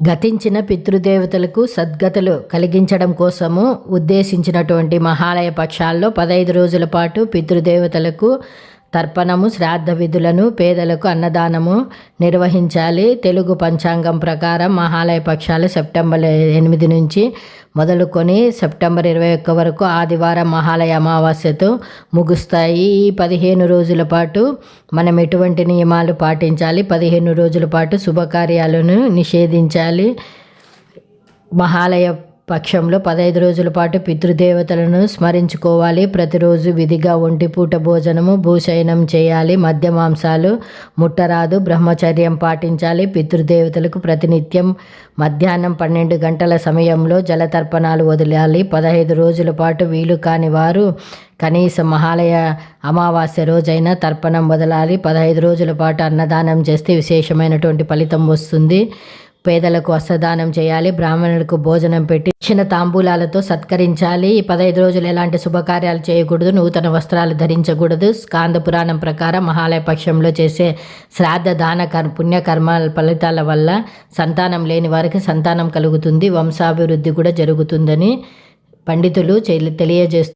గతించిన పితృదేవతలకు సద్గతులు కలిగించడం కోసము ఉద్దేశించినటువంటి మహాలయ పక్షాల్లో పదహైదు రోజుల పాటు పితృదేవతలకు తర్పణము శ్రాద్ధ విధులను పేదలకు అన్నదానము నిర్వహించాలి. తెలుగు పంచాంగం ప్రకారం మహాలయ పక్షాలు సెప్టెంబర్ ఎనిమిది నుంచి మొదలుకొని సెప్టెంబర్ ఇరవై ఒక్క వరకు ఆదివారం మహాలయ అమావాస్యతో ముగుస్తాయి. ఈ పదిహేను రోజుల పాటు మనం ఎటువంటి నియమాలు పాటించాలి? పదిహేను రోజుల పాటు శుభకార్యాలను నిషేధించాలి. మహాలయ పక్షంలో పదహైదు రోజుల పాటు పితృదేవతలను స్మరించుకోవాలి. ప్రతిరోజు విధిగా ఒంటిపూట భోజనము భూశయనం చేయాలి. మద్య మాంసాలు ముట్టరాదు. బ్రహ్మచర్యం పాటించాలి. పితృదేవతలకు ప్రతినిత్యం మధ్యాహ్నం పన్నెండు గంటల సమయంలో జలతర్పణాలు వదిలాలి. పదహైదు రోజుల పాటు వీలు కాని వారు కనీసం మహాలయ అమావాస్య రోజైనా తర్పణం వదలాలి. పదహైదు రోజుల పాటు అన్నదానం చేస్తే విశేషమైనటువంటి ఫలితం వస్తుంది. పేదలకు వస్త్రదానం చేయాలి బ్రాహ్మణులకు భోజనం పెట్టి చిన్న తాంబూలాలతో సత్కరించాలి. ఈ పదహైదు రోజులు ఎలాంటి శుభకార్యాలు చేయకూడదు నూతన వస్త్రాలు ధరించకూడదు. స్కాంద పురాణం ప్రకారం మహాలయ పక్షంలో చేసే శ్రాద్ధ దాన కర్ పుణ్యకర్మాల ఫలితాల వల్ల సంతానం లేని వారికి సంతానం కలుగుతుంది వంశాభివృద్ధి కూడా జరుగుతుందని పండితులు చె- తెలియజేస్తారు